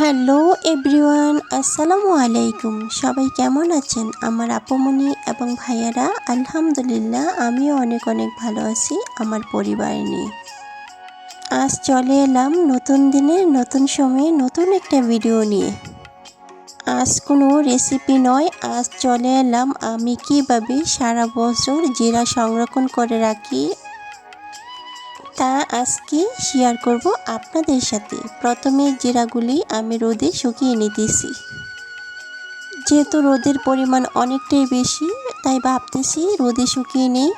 Hello everyone, আসসালামু আলাইকুম। সবাই কেমন আছেন? আমার আপুমনি এবং ভাইয়ারা, আলহামদুলিল্লাহ, আমিও অনেক অনেক ভালো আছি আমার পরিবার নিয়ে। আজ চলে এলাম নতুন দিনে নতুন সময়ে নতুন একটা ভিডিও নিয়ে। আজ কোনো রেসিপি নয়, আজ চলে এলাম আমি কীভাবে সারা বছর জিরা সংরক্ষণ করে রাখি তা আজকে শেয়ার করব আপনাদের সাথে। প্রথমে জিরাগুলি আমি রোদে শুকিয়ে নিতেছি। যেহেতু রোদের পরিমাণ অনেকটাই বেশি, তাই ভাবতেছি রোদে শুকিয়ে নেই।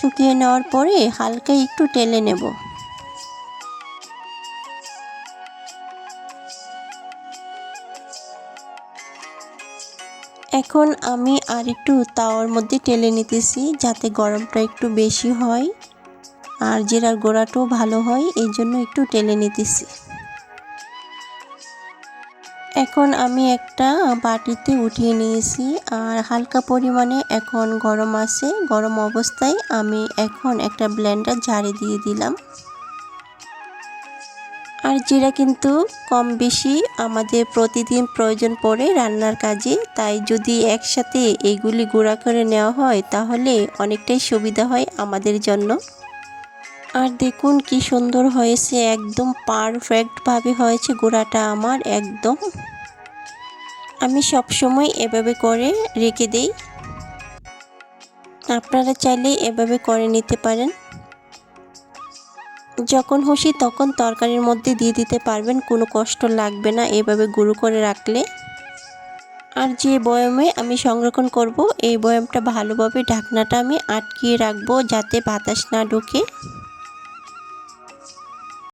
শুকিয়ে নেওয়ার পরে হালকা একটু টেলে নেব। এখন আমি আর একটু তাওয়ার মধ্যে টেলে নিতেছি যাতে গরমটা একটু বেশি হয়। আর জিরার গোড়াটাও ভালো হয়, এই জন্য একটু টেলে নিতেছি। এখন আমি একটা বাটিতে উঠিয়ে নিয়েছি, আর হালকা পরিমাণে এখন গরম আছে, গরম অবস্থায় আমি এখন একটা ব্লেন্ডার ঝাড়ে দিয়ে দিলাম। আর জিরা কিন্তু কম বেশি আমাদের প্রতিদিন প্রয়োজন পড়ে রান্নার কাজে, তাই যদি একসাথে এগুলি গুঁড়া করে নেওয়া হয়, তাহলে অনেকটাই সুবিধা হয় আমাদের জন্য। আর দেখুন কি সুন্দর হয়েছে, একদম পারফেক্টভাবে হয়েছে গোড়াটা আমার, একদম। আমি সব সময় এভাবে করে রেখে দেই। আপনারা চাইলে এভাবে করে নিতে পারেন। যখন খুশি তখন তরকারির মধ্যে দিয়ে দিতে পারবেন, কোনো কষ্ট লাগবে না এভাবে গুঁড়ো করে রাখলে। আর যে বয়মে আমি সংরক্ষণ করব, এই বয়মটা ভালোভাবে ঢাকনাটা আমি আটকিয়ে রাখব যাতে বাতাস না ঢোকে।